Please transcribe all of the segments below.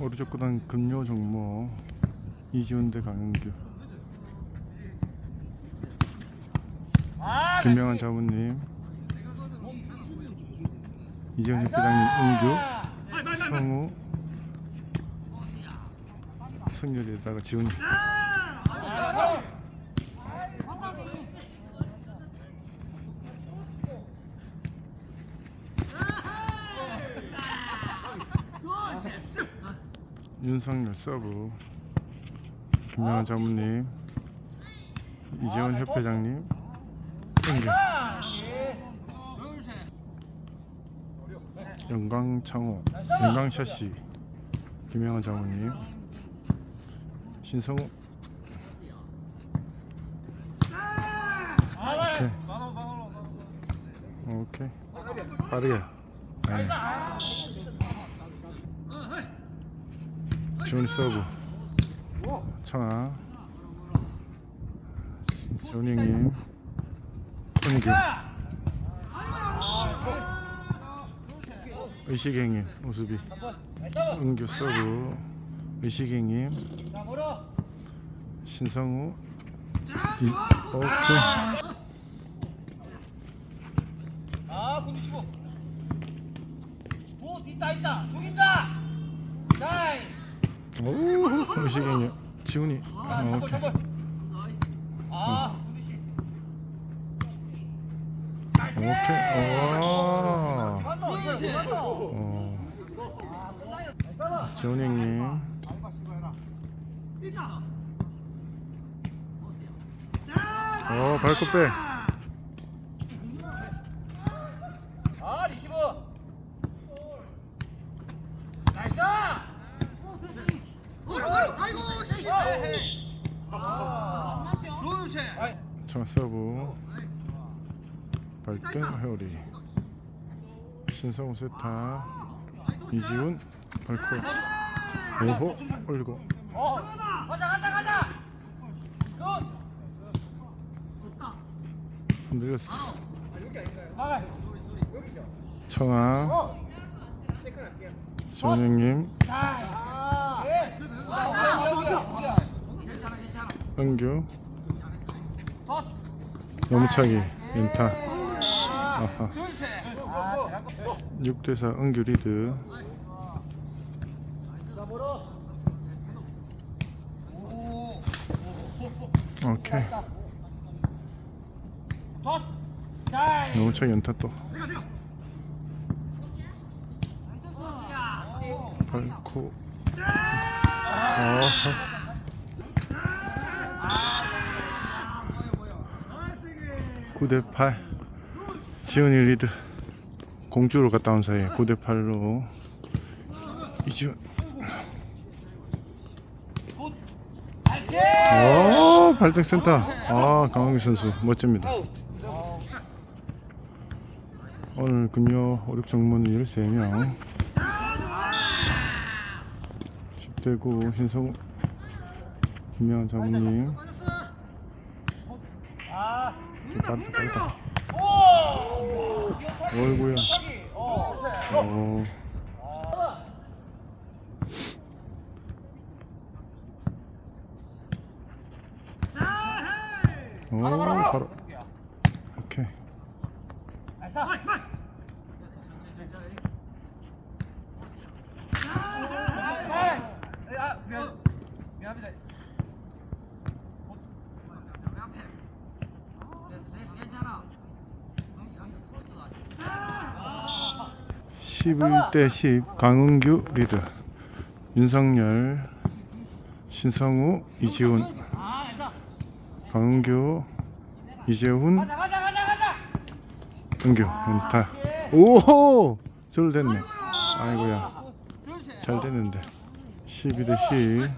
오른쪽 구단 금요 종목 이지훈 대 강은규. 김명환 자부님. 이지훈 협회장님 은규. 성우. 승률에다가 지훈 윤석열 서브 김명환 자무님. 이재원 협회장님. 영광창호 영광샷시 김명환 자무님. 신성우 오케이. 오케이. 빠르게. 아 지훈이 서브 청아 지훈이님 은규 의식행님 우수비 은규 서브 의식행님 신성우 이, 오케이 아, 군주 15. 오, 있다, 있다. 죽인다. 자이. 오 의식행님 지훈이 아, 어, 오케이. 오케이 간다. 어, 간다. 지훈이 형님 어 발코 빼 아, 리시브. 나이스. 아이고, 씨. 아, 자 서브 발등 회오리 신성우 세타 이지훈 발코 오호 가자. 굿. 흔들렸어. 청아 여기야. 은규 잘한 거. 6대4 은규 리드. 오케이. 너무차기 연타 또. 발코 아하 9대8 지훈이 리드. 공주로 갔다 온 사이에 9대8로. 이지훈. 오 발등 센터. 아 강원규 선수. 멋집니다. 오늘 금요 5, 6 정문은 13명. 10대 9 신성우 김명환 자부님 빠르다 빠르다 오. 어이구야. 어. 어, 오 바로 오케이 아, 미안. 미안합니다. 11대 10 강은규 리드. 윤석열 신성우 이지훈. 아. 강은규 이재훈. 은규 연타. 오호! 절 됐네. 아이고야. 잘 됐는데. 12대 10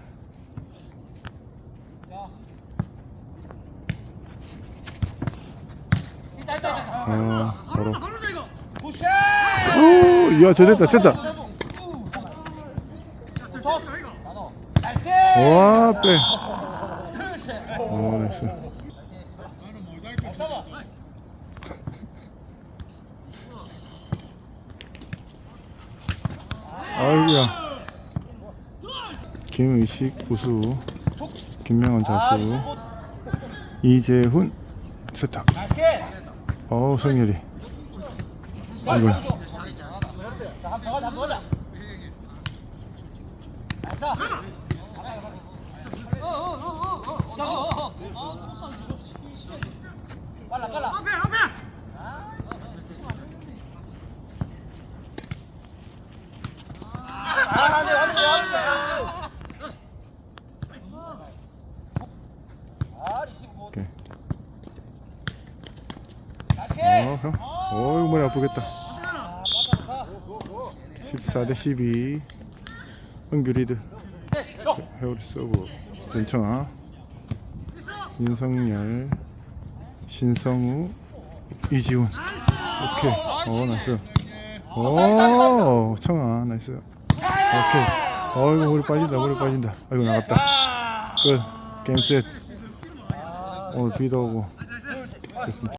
있다, 있다, 있다. 어, 바로 야 저 됐다 됐다. 나이스. 와빼 굿샷. 어 나이스. 아이고야. 김의식 우수. 김명원 자수. 이재훈. 나이스 어우 성열이. 아이고야. 한번 더 가자 한번 더 가자 나이스 빨라 빨라 아, 안 돼, 안 돼, 안 돼. 아, 리시브 못. 오케이. 나이스. 어, 형. 어이구 머리 아프겠다. 아, 맞다, 좋다. 14 대 12. 은규 리드. 회오리 서브. 전청아. 윤성열. 신성우. 이지훈. 오케이. 어 나이스. 오 청아 나이스. 오케이. 어이구 머리 빠진다 머리 빠진다. 아이고 나갔다. 끝. 게임 셋. 오늘 비도 오고. 됐습니다.